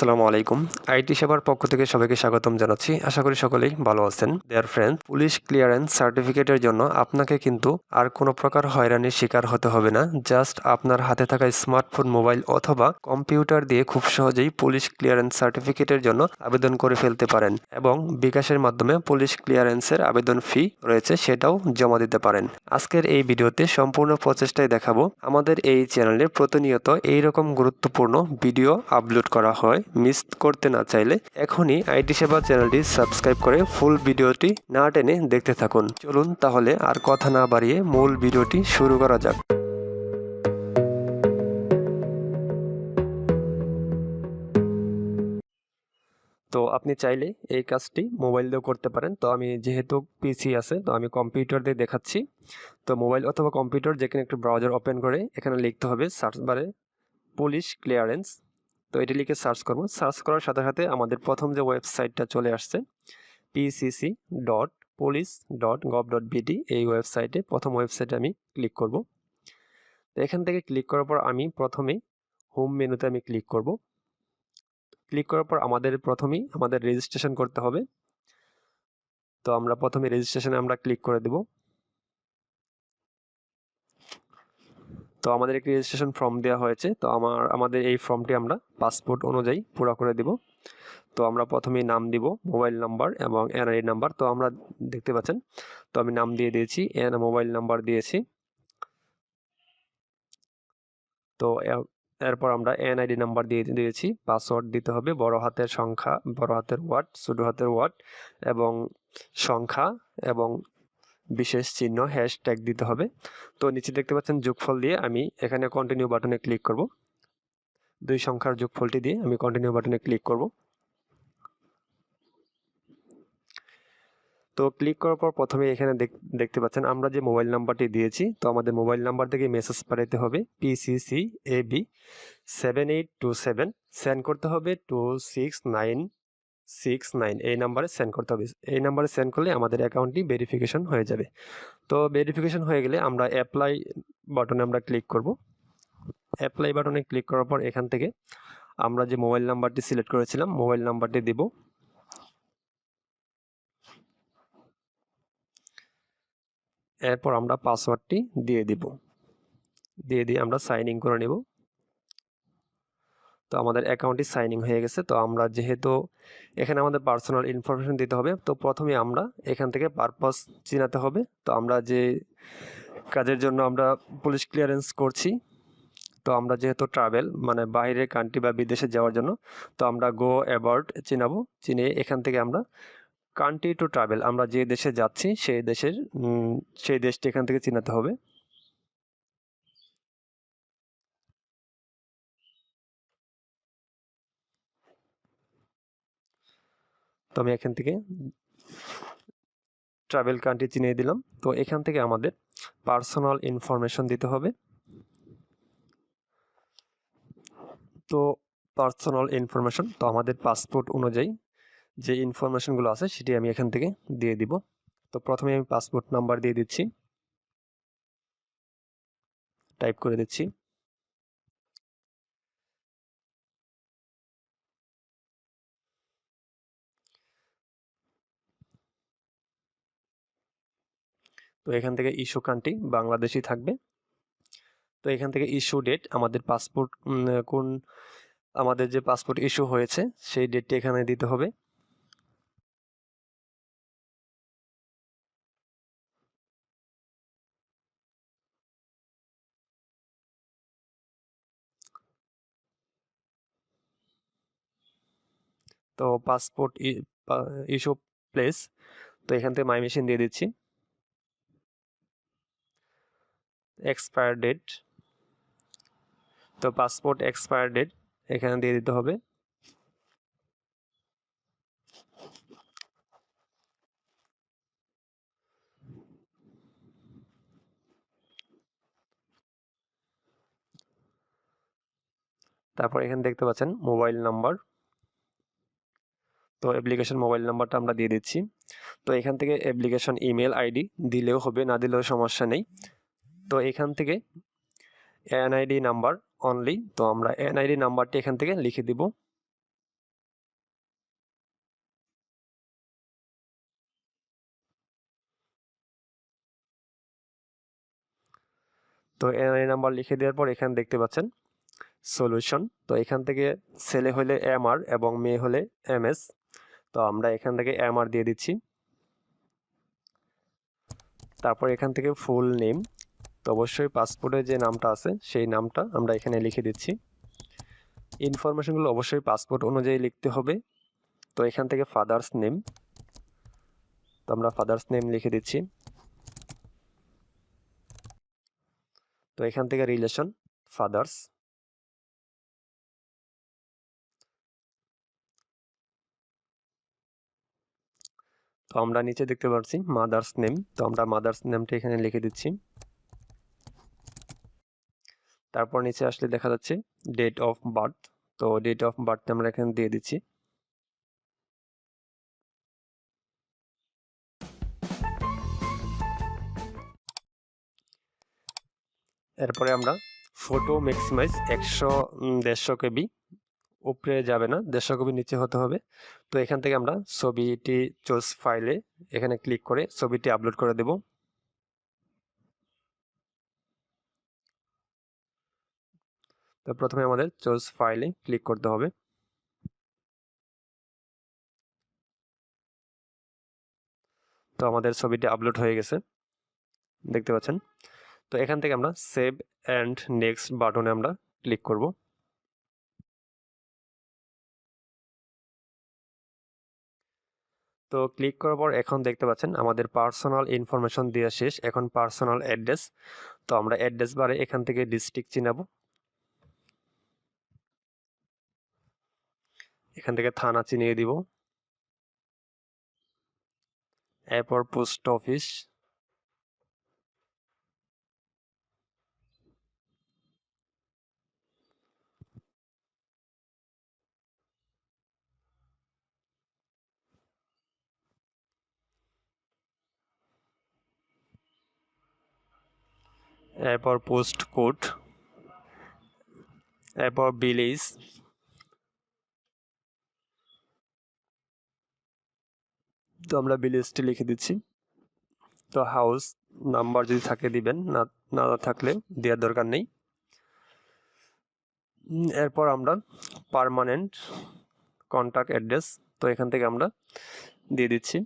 আসসালামু আলাইকুম। আইটি সেবার পক্ষ থেকে সবাইকে স্বাগতম জানাচ্ছি। আশা করি সকলেই ভালো আছেন। দেয়ার ফ্রেন্ড পুলিশ ক্লিয়ারেন্স সার্টিফিকেটের জন্য আপনাকে কিন্তু আর কোনো প্রকার হয়রানির শিকার হতে হবে না। জাস্ট আপনার হাতে থাকা স্মার্টফোন মোবাইল অথবা কম্পিউটার দিয়ে খুব সহজেই পুলিশ ক্লিয়ারেন্স সার্টিফিকেটের জন্য আবেদন করে ফেলতে পারেন এবং বিকাশের মাধ্যমে পুলিশ ক্লিয়ারেন্সের আবেদন ফি রয়েছে সেটাও জমা দিতে পারেন। আজকের এই ভিডিওতে সম্পূর্ণ প্রচেষ্টায় দেখাবো। আমাদের এই চ্যানেলে প্রতিনিয়ত এইরকম গুরুত্বপূর্ণ ভিডিও আপলোড করা হয়। মিস করতে না চাইলে এখনই আইটি সেবা চ্যানেলটি সাবস্ক্রাইব করে ফুল ভিডিওটি না টেনে দেখতে থাকুন। চলুন তাহলে আর কথা না বাড়িয়ে মূল ভিডিওটি শুরু করা যাক। তো আপনি চাইলে এই কাজটি মোবাইল দিয়েও করতে পারেন। তো আমি যেহেতু পিসি আছে, তো আমি কম্পিউটার দিয়ে দেখাচ্ছি। তো মোবাইল অথবা কম্পিউটার যেখানে একটু ব্রাউজার ওপেন করে এখানে লিখতে হবে সার্চ বারে পুলিশ ক্লিয়ারেন্স। তো এটি লিখে সার্চ করব। সার্চ করার সাথে সাথে আমাদের প্রথম যে ওয়েবসাইটটা চলে আসছে PCC dot police dot gov dot BD এই ওয়েবসাইটে প্রথম ওয়েবসাইটে আমি ক্লিক করব। তো এখান থেকে ক্লিক করার পর আমি প্রথমে হোম মেনুতে আমি ক্লিক করব। ক্লিক করার পর আমাদের প্রথমেই আমাদের রেজিস্ট্রেশন করতে হবে। তো আমরা প্রথমে রেজিস্ট্রেশনে আমরা ক্লিক করে দেব। তো আমাদের একটি রেজিস্ট্রেশন ফর্ম দেওয়া হয়েছে। তো আমার, আমাদের এই ফর্মটি আমরা পাসপোর্ট অনুযায়ী পুরো করে দেব। তো আমরা প্রথমেই নাম দিব মোবাইল নাম্বার এবং এনআই নাম্বার তো আমরা দেখতে পাচ্ছেন, তো আমি নাম দিয়ে দিয়েছি এন মোবাইল নাম্বার দিয়েছি। তো এরপর আমরা এনআইডি নাম্বার দিয়ে দিয়েছি পাসওয়ার্ড দিতে হবে, বড় হাতের সংখ্যা, বড় হাতের ওয়ার্ড ছোটো হাতের ওয়ার্ড এবং সংখ্যা এবং বিশেষ চিহ্ন হ্যাশ ট্যাগ দিতে হবে। তো নিচে দেখতে পাচ্ছেন যোগফল দিয়ে আমি এখানে কন্টিনিউ বাটনে ক্লিক করব। দুই সংখ্যার যোগফলটি দিয়ে আমি কন্টিনিউ বাটনে ক্লিক করব। তো ক্লিক করার পর প্রথমে এখানে দেখতে পাচ্ছেন আমরা যে মোবাইল নাম্বারটি দিয়েছি, তো আমাদের মোবাইল নাম্বার থেকে মেসেজ পাঠাতে হবে PCC A B seven eight two seven send করতে হবে two six nine six nine এই নাম্বারে সেন্ড করতে হবে। এই নাম্বারে সেন্ড করলে আমাদের অ্যাকাউন্টটি ভেরিফিকেশন হয়ে যাবে। তো ভেরিফিকেশন হয়ে গেলে আমরা অ্যাপ্লাই বাটনে আমরা ক্লিক করব। অ্যাপ্লাই বাটনে ক্লিক করার পর এখান থেকে আমরা যে মোবাইল নাম্বারটি সিলেক্ট করেছিলাম মোবাইল নাম্বারটি দিব। এরপর আমরা পাসওয়ার্ডটি দিয়ে দিব। দিয়ে দিয়ে আমরা সাইন ইন করে নেব। তো আমাদের অ্যাকাউন্টটি সাইনিং হয়ে গেছে। তো আমরা যেহেতু এখানে আমাদের পার্সোনাল ইনফরমেশন দিতে হবে, তো প্রথমে আমরা এখান থেকে পারপাস চিনাতে হবে। তো আমরা যে কাজের জন্য আমরা পুলিশ ক্লিয়ারেন্স করছি, তো আমরা যেহেতু ট্রাভেল মানে বাইরের কান্ট্রি বা বিদেশে যাওয়ার জন্য, তো আমরা গো অ্যাবাউট চিনাবো। চিনে এখান থেকে আমরা কান্ট্রি টু ট্রাভেল আমরা যে দেশে যাচ্ছি, সেই দেশের সেই দেশটি এখান থেকে চিনাতে হবে। তো আমি এখান থেকে ট্রাভেল কান্ট্রি চিনিয়ে দিলাম। তো এখান থেকে আমাদের পার্সোনাল ইনফরমেশন দিতে হবে। তো পার্সোনাল ইনফরমেশন তো আমাদের পাসপোর্ট অনুযায়ী যে ইনফরমেশনগুলো আছে, সেটি আমি এখান থেকে দিয়ে দিব। তো প্রথমে আমি পাসপোর্ট নাম্বার দিয়ে দিচ্ছি। টাইপ করে দিচ্ছি। তো এখান থেকে ইস্যু কান্ট্রি বাংলাদেশই থাকবে। তো এখান থেকে ইস্যু ডেট আমাদের পাসপোর্ট কোন, আমাদের যে পাসপোর্ট ইস্যু হয়েছে, সেই ডেটটি এখানে দিতে হবে। তো পাসপোর্ট ইস্যু প্লেস তো এখান থেকে মাই মেশিন দিয়ে দিচ্ছি। এক্সপায়ার ডেট তো পাসপোর্ট এক্সপায়ার ডেট এখানে দিয়ে দিতে হবে। তারপর এখানে দেখতে পাচ্ছেন মোবাইল নাম্বার তো অ্যাপ্লিকেশন মোবাইল নাম্বারটা আমরা দিয়ে দিচ্ছি। তো এখান থেকে অ্যাপ্লিকেশন ইমেল আইডি দিলেও হবে, না দিলেও সমস্যা নেই। তো এখান থেকে এনআইডি নাম্বার অনলি তো আমরা এনআইডি নাম্বারটি এখান থেকে লিখে দিব। তো এনআইডি নাম্বার লিখে দেওয়ার পর এখানে দেখতে পাচ্ছেন সলিউশন তো এখান থেকে ছেলে হলে এম এবং মেয়ে হলে এম এস তো আমরা এখান থেকে এম দিয়ে দিচ্ছি। তারপর এখান থেকে ফুল নেম তো অবশ্যই পাসপোর্টে যে নামটা আছে, সেই নামটা আমরা এখানে লিখে দিচ্ছি। ইনফরমেশনগুলো অবশ্যই পাসপোর্ট অনুযায়ী লিখতে হবে। তো এখান থেকে ফাদার্স নেম তো আমরা ফাদার্স নেম লিখে দিচ্ছি। তো এখান থেকে রিলেশন ফাদার্স তো আমরা নিচে দেখতে পাচ্ছি মাদার্স নেম তো আমরা মাদার্স নেমটা এখানে লিখে দিচ্ছি। তারপর নিচে আসলে দেখা যাচ্ছে ডেট অফ বার্থ তো ডেট অফ বার্থটা আমরা এখানে দিয়ে দিচ্ছি। এরপরে আমরা ফটো ম্যাক্সিমাইজ একশো, দেড়শো কেবি উপরে যাবে না, দেড়শো কেবি নিচে হতে হবে। তো এখান থেকে আমরা ছবিটি চোজ ফাইলে এখানে ক্লিক করে ছবিটি আপলোড করে দেব। তো প্রথমে আমাদের চোজ ফাইলে ক্লিক করতে হবে। তো আমাদের ছবিটি আপলোড হয়ে গেছে, দেখতে পাচ্ছেন? তো এখান থেকে আমরা সেভ অ্যান্ড নেক্সট বাটনে আমরা ক্লিক করব। তো ক্লিক করার পর এখন দেখতে পাচ্ছেন, আমাদের পার্সোনাল ইনফরমেশন দেওয়া শেষ। এখন পার্সোনাল অ্যাড্রেস তো আমরা অ্যাড্রেস বারে এখান থেকে ডিস্ট্রিক্ট চিনাবো। এখান থেকে থানা চিনিয়ে দিব। এরপর পোস্ট অফিস। এরপর পোস্ট কোড। এরপর ভিলেজ তো আমরা ভিলেজটি লিখে দিচ্ছি। তো হাউস নাম্বার যদি থাকে দিবেন, না না থাকলে দেওয়ার দরকার নেই। এরপর আমরা পারমানেন্ট কন্ট্যাক্ট অ্যাড্রেস তো এখান থেকে আমরা দিয়ে দিচ্ছি।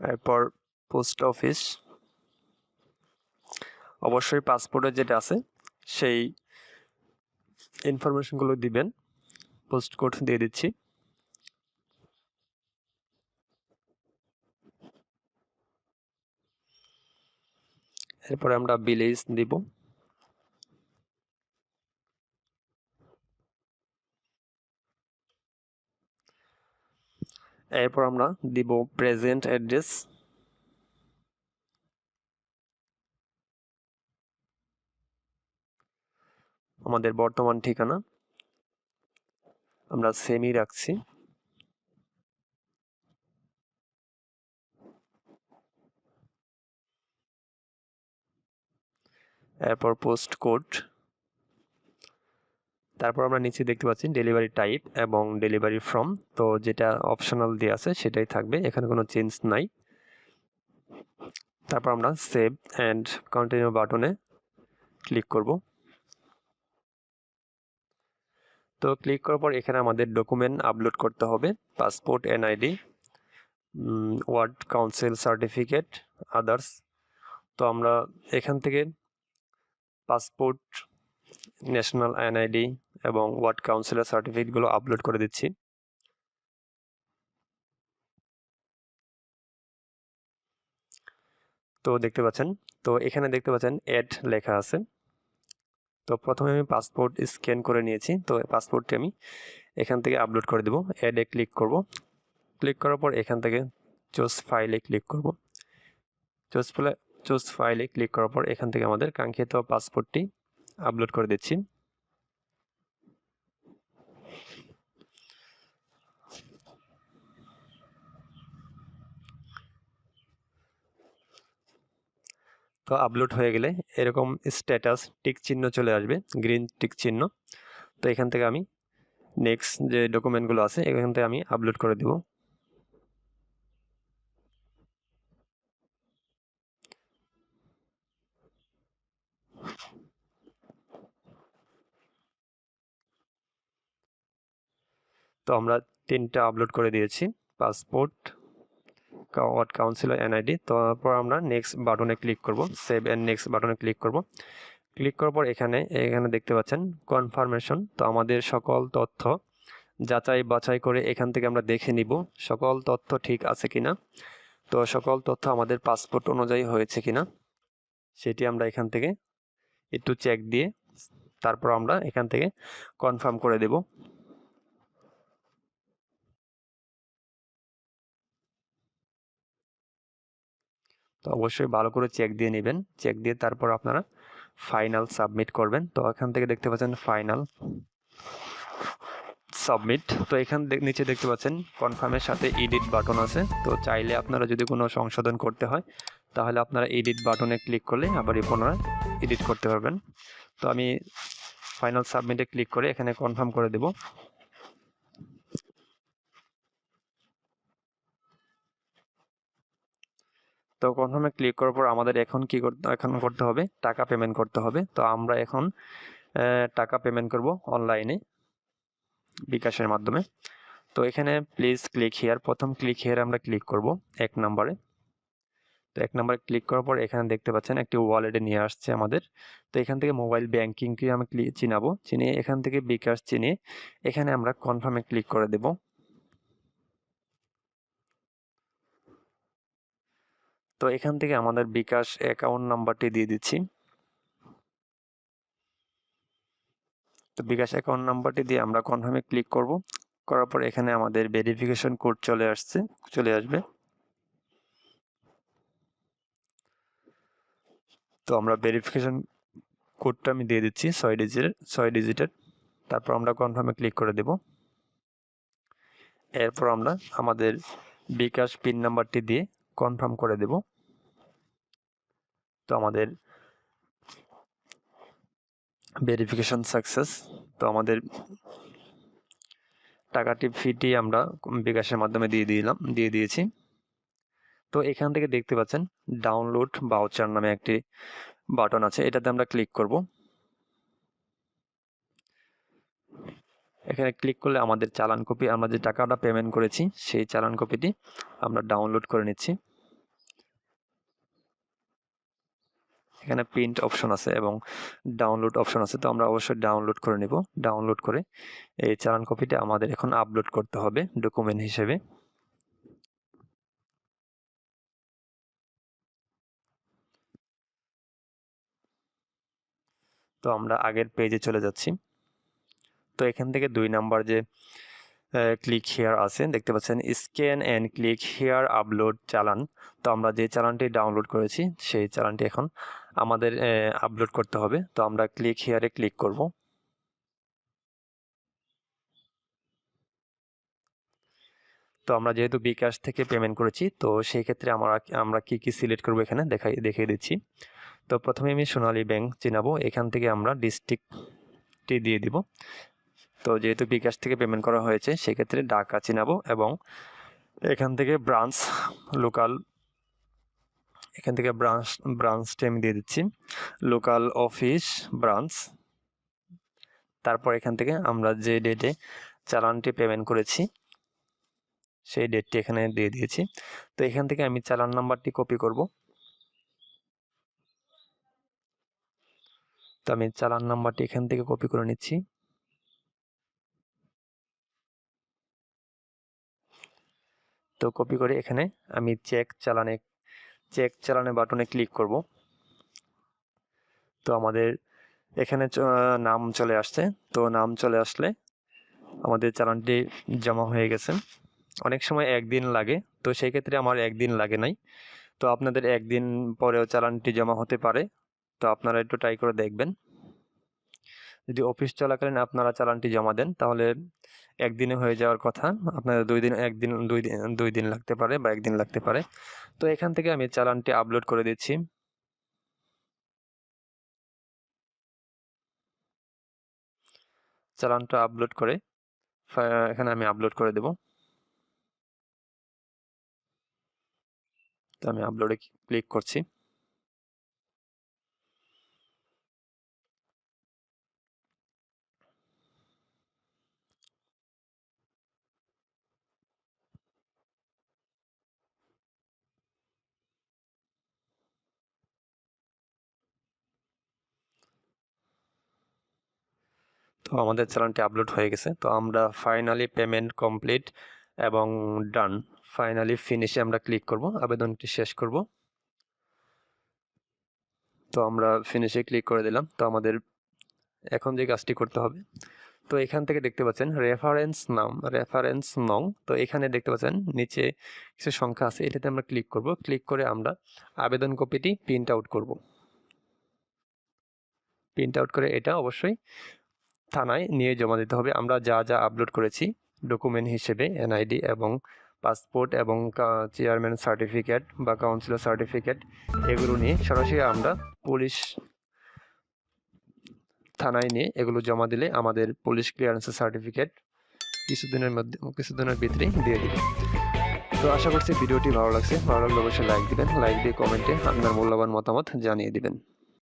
এরপর পোস্ট অফিস অবশ্যই পাসপোর্টে যেটা আছে, সেই ইনফরমেশনগুলো দিবেন। পোস্ট কোড দিয়ে দিচ্ছি। এরপরে আমরা বিলেজ দিব। এরপর আমরা দিব প্রেজেন্ট অ্যাড্রেস আমাদের বর্তমান ঠিকানা। আমরা সেমি রাখছি। এরপর পোস্ট কোড তারপর আমরা নিচে দেখতে পাচ্ছি ডেলিভারি টাইপ এবং ডেলিভারি ফ্রম তো যেটা অপশনাল দিয়ে আছে সেটাই থাকবে, এখানে কোনো চেঞ্জ নাই। তারপর আমরা সেভ অ্যান্ড কন্টিনিউ বাটনে ক্লিক করব। তো ক্লিক করার পর এখানে আমাদের ডকুমেন্ট আপলোড করতে হবে passport NID ward council certificate others তো আমরা এখান থেকে পাসপোর্ট ন্যাশনাল এনআইডি এবং ওয়ার্ড কাউন্সিলের সার্টিফিকেটগুলো আপলোড করে দিচ্ছি। তো দেখতে পাচ্ছেন, তো এখানে দেখতে পাচ্ছেন অ্যাড লেখা আছে। তো প্রথমে আমি পাসপোর্ট স্ক্যান করে নিয়েছি। তো পাসপোর্টটি আমি এখান থেকে আপলোড করে দেবো। অ্যাডে ক্লিক করব। ক্লিক করার পর এখান থেকে চোজ ফাইলে ক্লিক করব। চোজ ফাইলে চোজ ফাইলে ক্লিক করার পর এখান থেকে আমাদের কাঙ্ক্ষিত পাসপোর্টটি আপলোড করে দিচ্ছি। তো আপলোড হয়ে গেলে এরকম স্ট্যাটাস টিক চিহ্ন চলে আসবে গ্রিন টিক চিহ্ন। তো এখান থেকে আমি নেক্সট যে ডকুমেন্টগুলো আছে, এখান থেকে আমি আপলোড করে দেব। তো আমরা তিনটা আপলোড করে দিয়েছি পাসপোর্ট ওয়ার্ড কাউন্সিলর এনআইডি তারপর আমরা নেক্সট বাটনে ক্লিক করব সেভ অ্যান্ড নেক্সট বাটনে ক্লিক করব। ক্লিক করার পর এখানে এখানে দেখতে পাচ্ছেন কনফার্মেশন তো আমাদের সকল তথ্য যাচাই বাছাই করে এখান থেকে আমরা দেখে নিব সকল তথ্য ঠিক আছে কিনা। তো সকল তথ্য আমাদের পাসপোর্ট অনুযায়ী হয়েছে কিনা, সেটি আমরা এখান থেকে একটু চেক দিয়ে তারপর আমরা এখান থেকে কনফার্ম করে দেব। তো অবশ্যই ভালো করে চেক দিয়ে নেবেন। চেক দিয়ে তারপর আপনারা ফাইনাল সাবমিট করবেন। তো এখান থেকে দেখতে পাচ্ছেন ফাইনাল সাবমিট তো এখান নিচে দেখতে পাচ্ছেন কনফার্মের সাথে এডিট বাটন আছে। তো চাইলে আপনারা যদি কোনো সংশোধন করতে হয়, তাহলে আপনারা এডিট বাটনে ক্লিক করলে আবার পুনরায় এডিট করতে পারবেন। তো আমি ফাইনাল সাবমিটে ক্লিক করে এখানে কনফার্ম করে দেব। তো কনফার্মে ক্লিক করার পর আমাদের এখন কি করতে, এখন করতে হবে? টাকা পেমেন্ট করতে হবে। তো আমরা এখন টাকা পেমেন্ট করব অনলাইনে বিকাশের মাধ্যমে। তো এখানে প্লিজ ক্লিক হেয়ার প্রথম ক্লিক হেয়ার আমরা ক্লিক করব এক নম্বরে তো এক নম্বরে ক্লিক করার পর এখানে দেখতে পাচ্ছেন একটি ওয়ালেটে নিয়ে আসছে আমাদের। তো এখান থেকে মোবাইল ব্যাঙ্কিংকে আমি ক্লিক চিনাবো। চিনিয়ে এখান থেকে বিকাশ চিনিয়ে এখানে আমরা কনফার্মে ক্লিক করে দেব। তো এখান থেকে আমাদের বিকাশ অ্যাকাউন্ট নাম্বারটি দিয়ে দিচ্ছি। তো বিকাশ অ্যাকাউন্ট নাম্বারটি দিয়ে আমরা কনফার্মে ক্লিক করব। করার পর এখানে আমাদের ভেরিফিকেশন কোড চলে আসছে, চলে আসবে। তো আমরা ভেরিফিকেশন কোডটা আমি দিয়ে দিচ্ছি, ছয় ডিজিটের ছয় ডিজিটের তারপর আমরা কনফার্মে ক্লিক করে দেব। এরপর আমরা আমাদের বিকাশ পিন নাম্বারটি দিয়ে কনফার্ম করে দেব। তো আমাদের ভেরিফিকেশন সাকসেস তো আমাদের টাকাটি ফিটি আমরা বিকাশের মাধ্যমে দিয়ে দিলাম, দিয়ে দিয়েছি। তো এখান থেকে দেখতে পাচ্ছেন ডাউনলোড বাউচার নামে একটি বাটন আছে, এটাতে আমরা ক্লিক করব। এখানে ক্লিক করলে আমাদের চালান কপি আমরা যে টাকাটা পেমেন্ট করেছি, সেই চালান কপিটি আমরা ডাউনলোড করে নিচ্ছি। এখানে প্রিন্ট অপশন আছে এবং ডাউনলোড অপশন আছে, তো আমরা অবশ্যই ডাউনলোড করে নিব। ডাউনলোড করে এই চালান কপিটা আমাদের এখন আপলোড করতে হবে ডকুমেন্ট হিসেবে। তো আমরা আগের পেজে চলে যাচ্ছি। তো এখান থেকে দুই নাম্বার যে ক্লিক হেয়ার আছে। দেখতে পাচ্ছেন scan and click here upload চালান। তো আমরা যে চালানটি ডাউনলোড করেছি, সেই চালানটি এখন আমাদের আপলোড করতে হবে। তো আমরা ক্লিক হেয়ারে ক্লিক করব। তো আমরা যেহেতু বিকাশ থেকে পেমেন্ট করেছি, তো সেই ক্ষেত্রে আমরা আমরা কি কি সিলেক্ট করব এখানে? দেখাই, দেখিয়ে দিচ্ছি। তো প্রথমে আমি সোনালী ব্যাংক চিনাবো। এখান থেকে আমরা ডিস্ট্রিক্টটি দিয়ে দিব। তো যেহেতু বিকাশ থেকে পেমেন্ট করা হয়েছে, সেক্ষেত্রে ডাকা চিনাবো এবং এখান থেকে ব্রাঞ্চ লোকাল এখান থেকে ব্রাঞ্চ ব্রাঞ্চটি আমি দিয়ে দিচ্ছি। লোকাল অফিস ব্রাঞ্চ তারপর এখান থেকে আমরা যে ডেটে চালানটি পেমেন্ট করেছি, সেই ডেটটি এখানে দিয়ে দিয়েছি। তো এখান থেকে আমি চালান নাম্বারটি কপি করব। তো আমি চালান নাম্বারটি এখান থেকে কপি করে নিচ্ছি। তো কপি করে এখানে আমি চেক চালানে চেক চালানে বাটনে ক্লিক করব। তো আমাদের এখানে নাম চলে আসছে। তো নাম চলে আসলে আমাদের চালানটি জমা হয়ে গেছে। অনেক সময় একদিন লাগে, তো সেই ক্ষেত্রে আমার একদিন লাগে নাই। তো আপনাদের একদিন পরেও চালানটি জমা হতে পারে, তো আপনারা একটু ট্রাই করে দেখবেন। যদি অফিস চলাকালীন আপনারা চালানটি জমা দেন, তাহলে একদিনে হয়ে যাওয়ার কথা। আপনাদের দুই দিন, একদিন, দুই দিন দুই দিন লাগতে পারে বা একদিন লাগতে পারে। তো এখান থেকে আমি চালানটি আপলোড করে দিচ্ছি। চালানটা আপলোড করে এখানে আমি আপলোড করে দেব। তো আমি আপলোডে ক্লিক করছি। তো আমাদের চ্যানেলটি আপলোড হয়ে গেছে। তো আমরা ফাইনালি পেমেন্ট কমপ্লিট এবং ডান ফাইনালি ফিনিশে আমরা ক্লিক করব, আবেদনটি শেষ করব। তো আমরা ফিনিশে ক্লিক করে দিলাম। তো আমাদের এখন যে কাজটি করতে হবে, তো এখান থেকে দেখতে পাচ্ছেন রেফারেন্স নাম রেফারেন্স নং। তো এখানে দেখতে পাচ্ছেন নিচে কিছু সংখ্যা আছে, এটাতে আমরা ক্লিক করব। ক্লিক করে আমরা আবেদন কপিটি প্রিন্ট আউট করব। প্রিন্ট আউট করে এটা অবশ্যই থানায় নিয়ে জমা দিতে হবে। আমরা যা যা আপলোড করেছি ডকুমেন্ট হিসেবে এনআইডি এবং পাসপোর্ট এবং চেয়ারম্যান সার্টিফিকেট বা কাউন্সিলর সার্টিফিকেট এগুলো নিয়ে সরাসরি আমরা পুলিশ থানায় নিয়ে এগুলো জমা দিলে আমাদের পুলিশ ক্লিয়ারেন্সের সার্টিফিকেট কিছুদিনের মধ্যে, কিছুদিনের ভিতরেই দিয়ে দিবে। তো আশা করছি ভিডিওটি ভালো লাগছে। ভালো লাগলে অবশ্যই লাইক দিবেন লাইক দিয়ে কমেন্টে আপনার মূল্যবান মতামত জানিয়ে দিবেন।